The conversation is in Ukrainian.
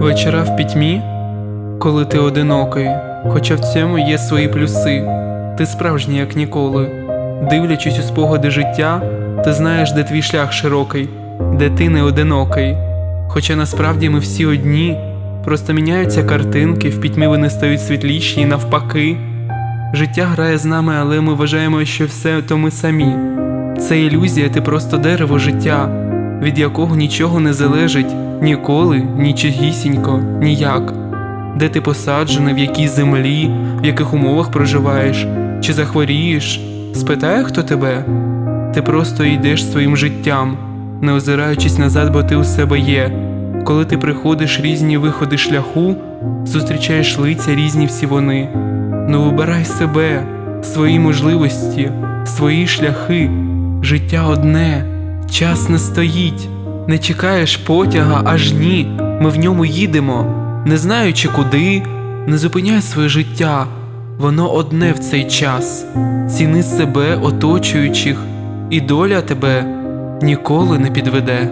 Вечора в пітьмі, коли ти одинокий, хоча в цьому є свої плюси, ти справжній, як ніколи. Дивлячись у спогади життя, ти знаєш, де твій шлях широкий, де ти не одинокий. Хоча насправді ми всі одні, просто міняються картинки, в пітьмі вони стають світліші і навпаки. Життя грає з нами, але ми вважаємо, що все то ми самі. Це ілюзія, ти просто дерево життя, від якого нічого не залежить ніколи, нічогісінько, ніяк. Де ти посаджений, в якій землі, в яких умовах проживаєш, чи захворієш, спитає хто тебе? Ти просто йдеш своїм життям, не озираючись назад, бо ти у себе є. Коли ти приходиш різні виходи шляху, зустрічаєш лиця різні всі вони. Ну вибирай себе, свої можливості, свої шляхи. Життя одне, час не стоїть. Не чекаєш потяга, аж ні. Ми в ньому їдемо, не знаючи куди, не зупиняй своє життя. Воно одне в цей час. Ціни себе, оточуючих, і доля тебе ніколи не підведе.